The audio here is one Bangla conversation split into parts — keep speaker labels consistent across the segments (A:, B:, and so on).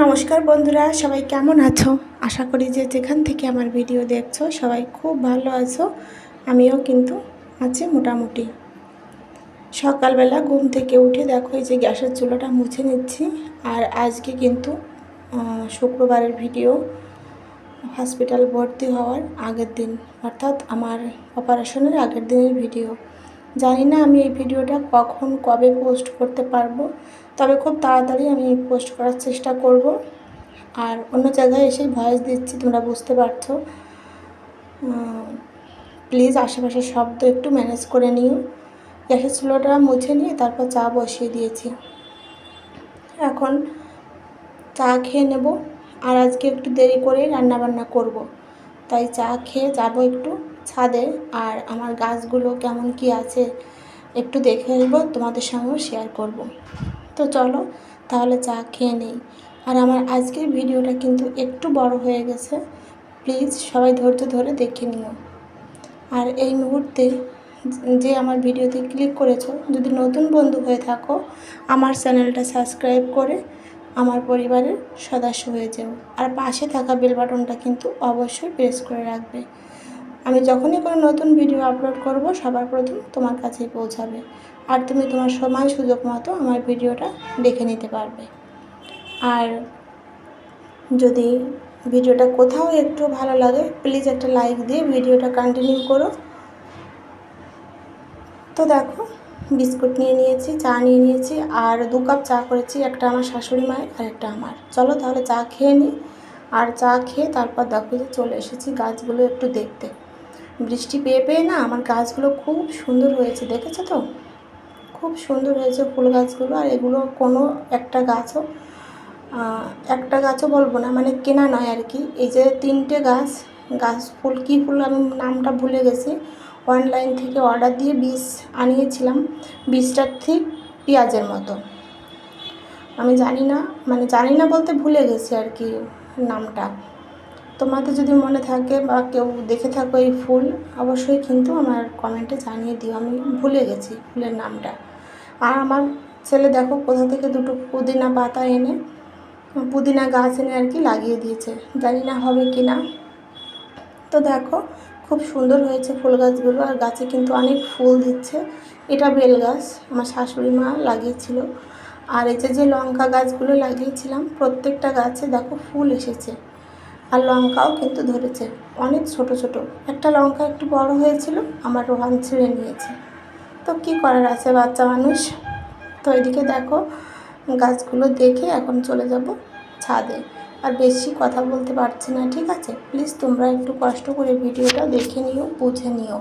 A: নমস্কার বন্ধুরা, সবাই কেমন আছো? আশা করি যে যেখান থেকে আমার ভিডিও দেখছ, সবাই খুব ভালো আছো। আমিও কিন্তু আছি মোটামুটি। সকালবেলা ঘুম থেকে উঠে দেখো, এই যে গ্যাসের চুলোটা মুছে নিচ্ছি। আর আজকে কিন্তু শুক্রবারের ভিডিও, হসপিটাল ভর্তি হওয়ার আগের দিন। অর্থাৎ আমার অপারেশনের আগের দিনের ভিডিও। জানি না আমি এই ভিডিওটা কখন, কবে পোস্ট করতে পারব, তবে খুব তাড়াতাড়ি আমি পোস্ট করার চেষ্টা করব। আর অন্য জায়গায় এসেই ভয়েস দিচ্ছি, তোমরা বুঝতে পারছ। প্লিজ আশেপাশের শব্দ একটু ম্যানেজ করে নিও। গ্যাসের চুলোটা মুছে নিয়ে তারপর চা বসিয়ে দিয়েছি। এখন চা খেয়ে নেব। আর আজকে একটু দেরি করেই রান্নাবান্না করব। তাই চা খেয়ে যাব একটু। ছাদে আর আমার গাছগুলো কেমন কি আছে একটু দেখে আসব, তোমাদের সঙ্গেও শেয়ার করব। তো চলো, তাহলে চা খেয়ে নেই। আর আমার আজকের ভিডিওটা কিন্তু একটু বড় হয়ে গেছে। প্লিজ সবাই ধৈর্য ধরে দেখে নিও। আর এই মুহূর্তে যে আমার ভিডিওতে ক্লিক করেছ, যদি নতুন বন্ধু হয়ে থাকো, আমার চ্যানেলটা সাবস্ক্রাইব করে আমার পরিবারের সদস্য হয়ে যেও। আর পাশে থাকা বেল বাটনটা কিন্তু অবশ্যই প্রেস করে রাখবে। আমি যখনই কোনো নতুন ভিডিও আপলোড করব, সবার প্রথম তোমার কাছেই পৌঁছাবে। আর তুমি তোমার সময়, সুযোগ মতো আমার ভিডিওটা দেখে নিতে পারবে। আর যদি ভিডিওটা কোথাও একটু ভালো লাগে প্লিজ একটা লাইক দিয়ে ভিডিওটা কন্টিনিউ করো। তো দেখো, বিস্কুট নিয়ে নিয়েছি, চা নিয়ে নিয়েছি, আর দু কাপ চা করেছি, একটা আমার শাশুড়ি মায়ের আর একটা আমার। চলো তাহলে চা খেয়ে নিই আর চা খেয়ে তারপর দেখো যে চলে এসেছি গাছগুলো একটু দেখতে। বৃষ্টি পেয়ে পেয়ে না আমার গাছগুলো খুব সুন্দর হয়েছে, দেখেছ তো? খুব সুন্দর হয়েছে ফুল গাছগুলো আর এগুলো কোনো একটা গাছও একটা গাছও বলব না মানে কেনা নয় আর কি। এই যে তিনটে গাছ গাছ ফুল, কী ফুল আমি নামটা ভুলে গেছি। অনলাইন থেকে অর্ডার দিয়ে বীজ আনিয়েছিলাম বীজটা ঠিক পেঁয়াজের মতো। আমি জানি না মানে জানি না বলতে ভুলে গেছি আর কি নামটা। তোমাদের যদি মনে থাকে বা কেউ দেখে থাকো এই ফুল, অবশ্যই কিন্তু আমার কমেন্টে জানিয়ে দিও। আমি ভুলে গেছি ফুলের নামটা। আর আমার ছেলে দেখো কোথা থেকে দুটো পুদিনা পাতা এনে, পুদিনা গাছ এনে আর কি লাগিয়ে দিয়েছে। জানি না হবে কি না। তো দেখো, খুব সুন্দর হয়েছে ফুল গাছগুলো। আর গাছে কিন্তু অনেক ফুল দিচ্ছে। এটা বেল গাছ। আমার শাশুড়ি মা লাগিয়েছিল। আর এই যে যে লঙ্কা গাছগুলো লাগিয়েছিলাম, প্রত্যেকটা গাছে দেখো ফুল এসেছে। আর লঙ্কাও কিন্তু ধরেছে। অনেক ছোট ছোট। একটা লঙ্কা একটু বড় হয়েছিল, আমার রোহান ছিঁড়ে নিয়েছে। তো কি করার আছে বাচ্চা মানুষ? তো এদিকে দেখো, গাছগুলো দেখে এখন চলে যাব ছাদে। আর বেশি কথা বলতে পারছি না, ঠিক আছে? প্লিজ তোমরা একটু কষ্ট করে ভিডিওটা দেখে নিও, বুঝে নিও।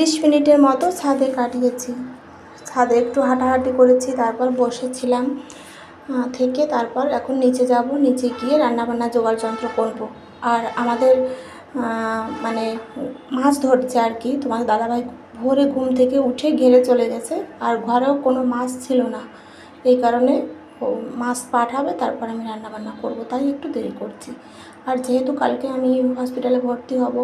A: ত্রিশ মিনিটের মতো ছাদে কাটিয়েছি। ছাদে একটু হাঁটাহাঁটি করেছি, তারপর বসেছিলাম থেকে তারপর এখন নিচে যাব, নিচে গিয়ে রান্নাবান্না জোগাড় যন্ত্র করব। আর আমাদের মানে মাছ ধরছে আর কি তোমার দাদাভাই ভোরে ঘুম থেকে উঠে ঘেরে চলে গেছে, আর ঘরেও কোনো মাছ ছিল না। এই কারণে মাছ পাঠাবে, তারপর আমি রান্নাবান্না করব, তাই একটু দেরি করছি। আর যেহেতু কালকে আমি হসপিটালে ভর্তি হব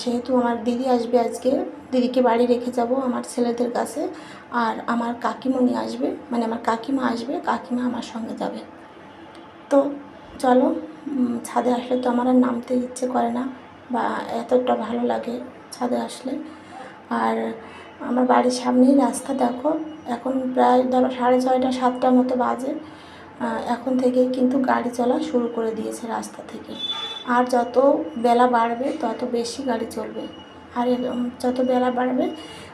A: সেহেতু আমার দিদি আসবে আজকে। দিদিকে বাড়ি রেখে যাব আমার ছেলেদের কাছে। আর আমার কাকিমণি আসবে মানে আমার কাকিমা আসবে, কাকিমা আমার সঙ্গে যাবে। তো চলো ছাদে আসলে তো আমার আর নামতে ইচ্ছে করে না, বা এতটা ভালো লাগে ছাদে আসলে। আর আমার বাড়ির সামনেই রাস্তা, দেখো, এখন প্রায় ধরো সাড়ে ছয়টা, সাতটা মতো বাজে। এখন থেকেই কিন্তু গাড়ি চলা শুরু করে দিয়েছে রাস্তা থেকে। আর যত বেলা বাড়বে, তত বেশি গাড়ি চলবে। আর যত বেলা বাড়বে,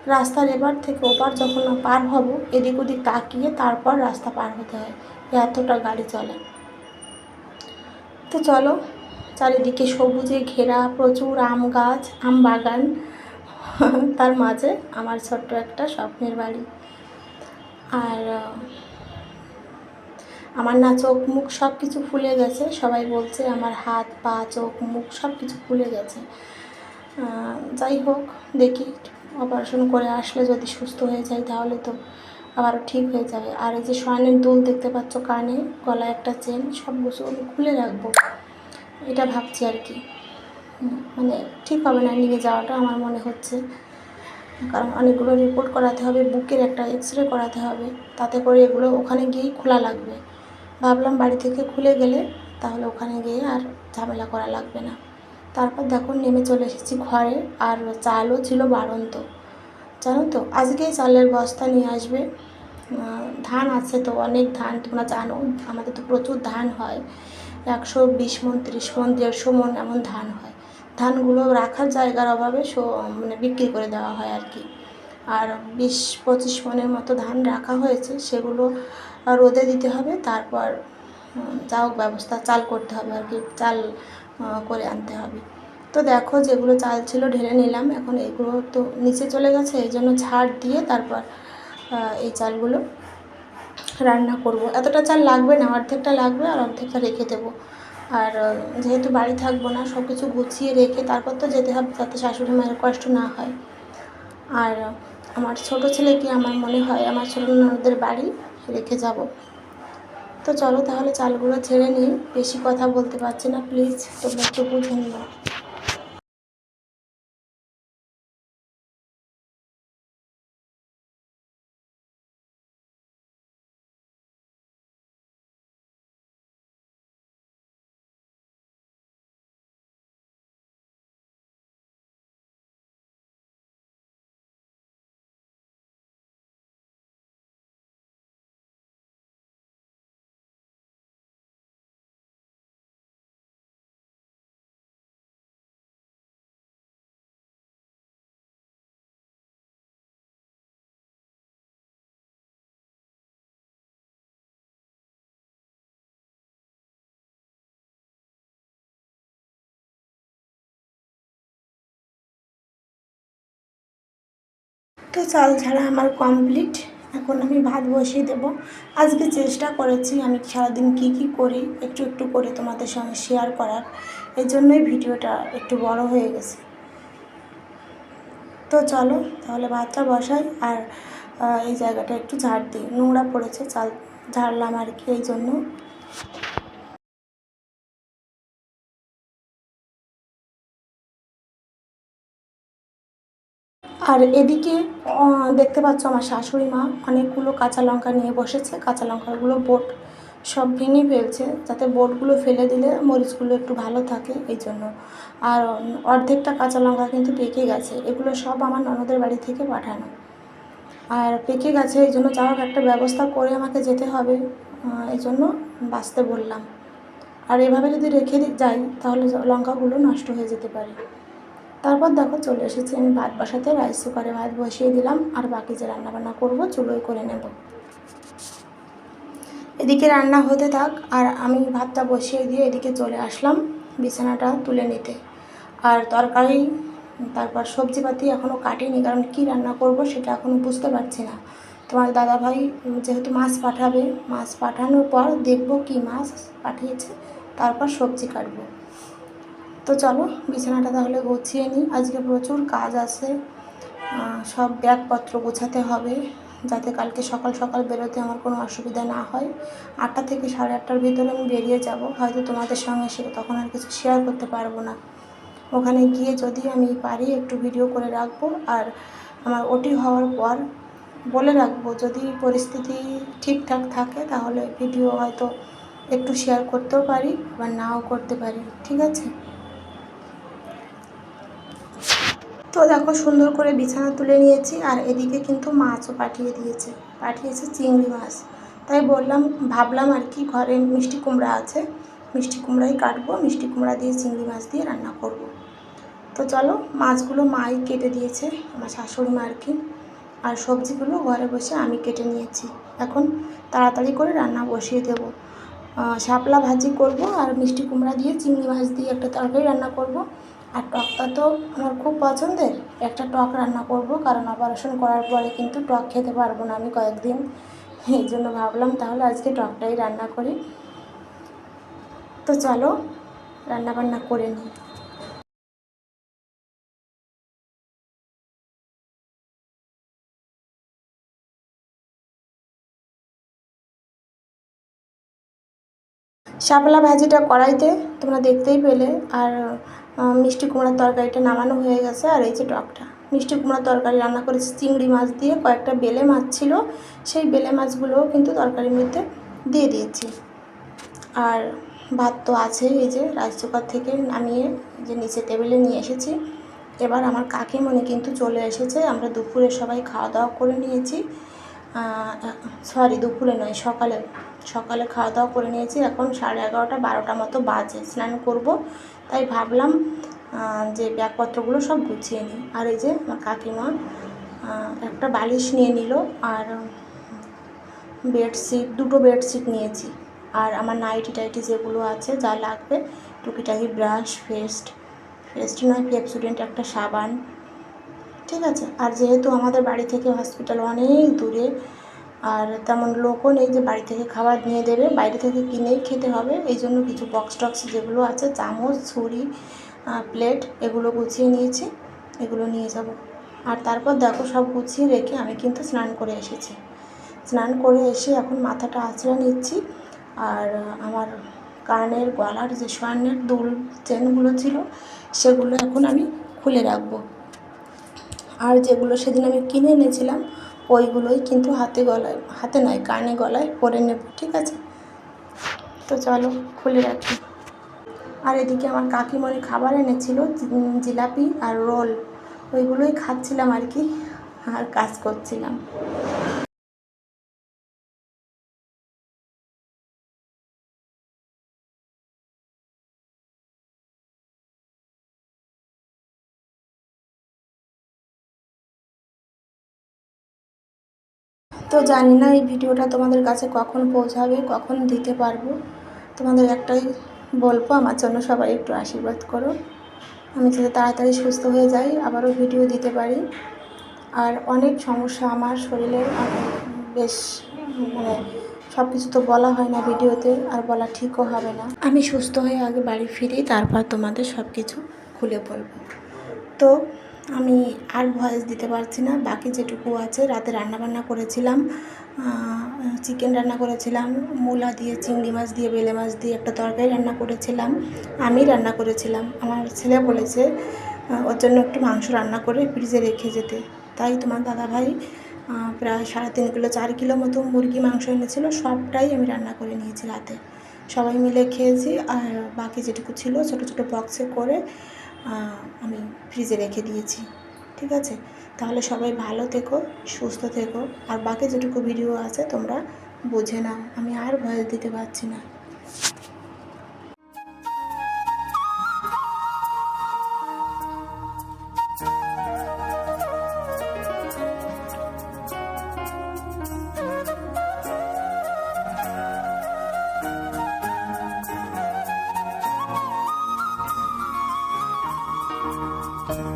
A: রাস্তার এবার থেকে ওপার যখন পার হব, এদিক ওদিক তাকিয়ে তারপর রাস্তা পার হতে হয় এতটা গাড়ি চলে। তো চলো, চারিদিকে সবুজে ঘেরা, প্রচুর আম গাছ, আম বাগান, তার মাঝে আমার ছোট্ট একটা স্বপ্নের বাড়ি। আর আমার না চোখ মুখ সব কিছু ফুলে গেছে। সবাই বলছে আমার হাত, পা, চোখ, মুখ সব কিছু ফুলে গেছে। যাই হোক, দেখি অপারেশন করে আসলে যদি সুস্থ হয়ে যাই তাহলে তো আবারও ঠিক হয়ে যাবে। আর এই যে সোয়ানের দুল দেখতে পাচ্ছ কানে, গলায় একটা চেন, সব কিছু আমি খুলে রাখব। এটা ভাবছি আর কি। মানে ঠিক হবে না, নিয়ে যাওয়াটা আমার মনে হচ্ছে। কারণ অনেকগুলো রিপোর্ট করাতে হবে, বুকের একটা এক্স রে করাতে হবে। তাতে করে এগুলো ওখানে গিয়েই খোলা লাগবে। ভাবলাম বাড়ি থেকে খুলে গেলে তাহলে ওখানে গিয়ে আর ঝামেলা করা লাগবে না। তারপর দেখো নেমে চলে এসেছি ঘরে আর চালও ছিল বাড়ন্ত। জানো তো, আজকেই চালের বস্তা নিয়ে আসবে। ধান আছে তো, অনেক ধান, তোমরা জানো, আমাদের তো প্রচুর ধান হয়। একশো বিশ মন, ত্রিশ মন, দেড়শো মন এমন ধান হয়। ধানগুলো রাখার জায়গার অভাবে সো মানে বিক্রি করে দেওয়া হয় আর কি। আর বিশ পঁচিশ মনের মতো ধান রাখা হয়েছে, সেগুলো রোদে দিতে হবে, তারপর যা হোক ব্যবস্থা চাল করতে হবে আর কি, চাল করে আনতে হবে। তো দেখো যেগুলো চাল ছিল ঢেলে নিলাম, এখন এগুলো তো নিচে চলে গেছে, এই জন্য ছাড় দিয়ে তারপর এই চালগুলো রান্না করব। এতটা চাল লাগবে না, অর্ধেকটা লাগবে আর অর্ধেকটা রেখে দেবো। আর যেহেতু বাড়ি থাকব না সব কিছু গুছিয়ে রেখে তারপর তো যেতে হবে, যাতে শাশুড়ি মায়ের কষ্ট না হয়। আর আমার ছোট ছেলেকে আমার মনে হয়, আমার ছোটো ননদের বাড়ি রেখে যাব। তো চলো তাহলে চালগুলো ছেড়ে নিই। বেশি কথা বলতে পারছি না, প্লিজ। তোমরা একটু বুঝে নিও। তো চাল ছাড়া আমার কমপ্লিট এখন আমি ভাত বসিয়ে দেবো। আজকে চেষ্টা করেছি আমি সারাদিন কী কী করি, একটু একটু করে তোমাদের সঙ্গে শেয়ার করার। এই জন্যই ভিডিওটা একটু বড় হয়ে গেছে। তো চলো, তাহলে ভাতটা বসাই আর এই জায়গাটা একটু ঝাড় দিই। নোংরা পড়েছে, চাল ঝাড়লাম আর কি, এই জন্য। আর এদিকে দেখতে পাচ্ছ আমার শাশুড়ি মা অনেকগুলো কাঁচা লঙ্কা নিয়ে বসেছে। কাঁচা লঙ্কাগুলো বোট সব ভেঙে ফেলছে যাতে বোটগুলো ফেলে দিলে মরিচগুলো একটু ভালো থাকে এই জন্য। আর অর্ধেকটা কাঁচা লঙ্কা কিন্তু পেকে গেছে। এগুলো সব আমার ননদের বাড়ি থেকে পাঠানো। আর পেকে গেছে, এই জন্য যাওয়ার একটা ব্যবস্থা করে আমাকে যেতে হবে। এই জন্য বাঁচতে বললাম। আর এভাবে যদি রেখে যাই, তাহলে লঙ্কাগুলো নষ্ট হয়ে যেতে পারে। তারপর দেখো চলে এসেছি আমি ভাত বসাতে রাইস কুকারে ভাত বসিয়ে দিলাম, আর বাকি যে রান্নাবান্না করব চুলোই করে নেব। এদিকে রান্না হতে থাক, আর আমি ভাতটা বসিয়ে দিয়ে এদিকে চলে আসলাম বিছানাটা তুলে নিতে। আর তরকারি, তারপর সবজিপাতি এখনও কাটিনি, কারণ কী রান্না করব সেটা এখনও বুঝতে পারছি না। তোমার দাদাভাই যেহেতু মাছ পাঠাবে, মাছ পাঠানোর পর দেখব কি মাছ পাঠিয়েছে, তারপর সবজি কাটবো। তো চলো, বিছানাটা তাহলে গুছিয়ে নিই। আজকে প্রচুর কাজ আছে। সব ব্যাগপত্র গোছাতে হবে, যাতে কালকে সকাল সকাল বেরোতে আমার কোনো অসুবিধা না হয়। আটটা থেকে সাড়ে আটটার ভিতরে আমি বেরিয়ে যাব। হয়তো তোমাদের সঙ্গে সে তখন আর কিছু শেয়ার করতে পারব না। ওখানে গিয়ে যদি আমি পারি, একটু ভিডিও করে রাখব। আর আমার ওটি হওয়ার পর বলে রাখব, যদি পরিস্থিতি ঠিকঠাক থাকে, তাহলে ভিডিও হয়তো একটু শেয়ার করতেও পারি বা নাও করতে পারি। ঠিক আছে? তো দেখো সুন্দর করে বিছানা তুলে নিয়েছি আর এদিকে কিন্তু মাছও পাঠিয়ে দিয়েছে, পাঠিয়েছে চিংড়ি মাছ। তাই বললাম, ভাবলাম আর কি ঘরে মিষ্টি কুমড়া আছে, মিষ্টি কুমড়াই কাটবো, মিষ্টি কুমড়া দিয়ে চিংড়ি মাছ দিয়ে রান্না করব। তো চলো, মাছগুলো মাই কেটে দিয়েছে আমার শাশুড়ি মা আর কি, আর সবজিগুলো ঘরে বসে আমি কেটে নিয়েছি। এখন তাড়াতাড়ি করে রান্না বসিয়ে দেবো। শাপলা ভাজি করব আর মিষ্টি কুমড়া দিয়ে চিংড়ি মাছ দিয়ে একটা তরকারি রান্না করব। আর টকটা তো আমার খুব পছন্দের। একটা টক রান্না করব, কারণ অপারেশন করার পরে কিন্তু টক খেতে পারব না আমি কয়েকদিন। এই জন্য ভাবলাম তাহলে আজকে টকটাই রান্না করি। তো চলো রান্না বান্না করে নিই। শাপলা ভাজিটা কড়াইতে, তোমরা দেখতেই পেলে। আর মিষ্টি কুমড়ার তরকারিটা নামানো হয়ে গেছে, আর এই যে টকটা। মিষ্টি কুমড়ার তরকারি রান্না করেছি, চিংড়ি মাছ দিয়ে কয়েকটা বেলে মাছ ছিল, সেই বেলে মাছগুলোও কিন্তু তরকারির মধ্যে দিয়ে দিয়েছি। আর ভাত তো আছে এই যে রাইস কুকার থেকে নামিয়ে যে নিচে টেবিলে নিয়ে এসেছি। এবার আমার কাকিমণি কিন্তু চলে এসেছে, আমরা দুপুরে সবাই খাওয়া দাওয়া করে নিয়েছি। সরি দুপুরে নয়, সকালে সকালে খাওয়া দাওয়া করে নিয়েছি। এখন সাড়ে এগারোটা, বারোটা মতো বাজে, স্নান করব। তাই ভাবলাম যে ব্যাগপত্রগুলো সব গুছিয়ে নিই। আর এই যে আমার কাকিমা একটা বালিশ নিয়ে নিল আর বেডশিট, দুটো বেডশিট নিয়েছি। আর আমার নাইটি টাইটি যেগুলো আছে, যা লাগবে, টুকিটাকি ব্রাশ পেস্ট পেস্ট নয় পেপসুডেন্ট একটা সাবান। ঠিক আছে? আর যেহেতু আমাদের বাড়ি থেকে হসপিটাল অনেক দূরে আর তেমন লোকও নেই যে বাড়ি থেকে খাবার নিয়ে দেবে, বাইরে থেকে কিনেই খেতে হবে, এই জন্য কিছু বক্স টক্স যেগুলো আছে, চামচ, ছুরি প্লেট এগুলো গুছিয়ে নিয়েছি, এগুলো নিয়ে যাব। আর তারপর দেখো সব গুছিয়ে রেখে আমি কিন্তু স্নান করে এসেছি। স্নান করে এসে এখন মাথাটা আঁচড়ে নিচ্ছি, আর আমার কানের, গলার যে স্বর্ণের দুল চেনগুলো ছিল, সেগুলো এখন আমি খুলে রাখব। আর যেগুলো সেদিন আমি কিনে এনেছিলাম ওইগুলোই কিন্তু হাতে গলায়, হাতে নয়, কানে গলায় পরে নেব, ঠিক আছে? তো চলো, খুলে রাখি। আর এদিকে আমার কাকিমণি খাবার এনেছিল জিলাপি আর রোল। ওইগুলোই খাচ্ছিলাম আর কি, আর কাজ করছিলাম। তো জানি না এই ভিডিওটা তোমাদের কাছে কখন পৌঁছাবে, কখন দিতে পারব। তোমাদের একটাই বলব, আমার জন্য সবাই একটু আশীর্বাদ করো। আমি যাতে তাড়াতাড়ি সুস্থ হয়ে যাই, আবারও ভিডিও দিতে পারি। আর অনেক সমস্যা আমার শরীরের বেশ মানে সব কিছু তো বলা হয় না ভিডিওতে, আর বলা ঠিকও হবে না। আমি সুস্থ হয়ে আগে বাড়ি ফিরি, তারপর তোমাদের সব কিছু খুলে বলব। তো আমি আর ভয়েস দিতে পারছি না, বাকি যেটুকু আছে রাতে রান্নাবান্না করেছিলাম চিকেন রান্না করেছিলাম, মূলা দিয়ে, চিংড়ি মাছ দিয়ে, বেলে মাছ দিয়ে একটা তরকারি রান্না করেছিলাম, আমি রান্না করেছিলাম। আমার ছেলে বলেছে ওর জন্য একটু মাংস রান্না করে ফ্রিজে রেখে যেতে। তাই তোমার দাদাভাই প্রায় সাড়ে তিন কিলো, চার কিলো মতো মুরগি, মাংস এনেছিল, সবটাই আমি রান্না করে নিয়েছি রাতে। সবাই মিলে খেয়েছি, আর বাকি যেটুকু ছিল ছোটো ছোটো বক্সে করে আমি ফ্রিজে রেখে দিয়েছি, ঠিক আছে? তাহলে সবাই ভালো থেকো, সুস্থ থেকো, আর বাকি যেটুকু ভিডিও আছে তোমরা বোঝে নাও। আমি আর ভয়েস দিতে পারছি না। Thank you.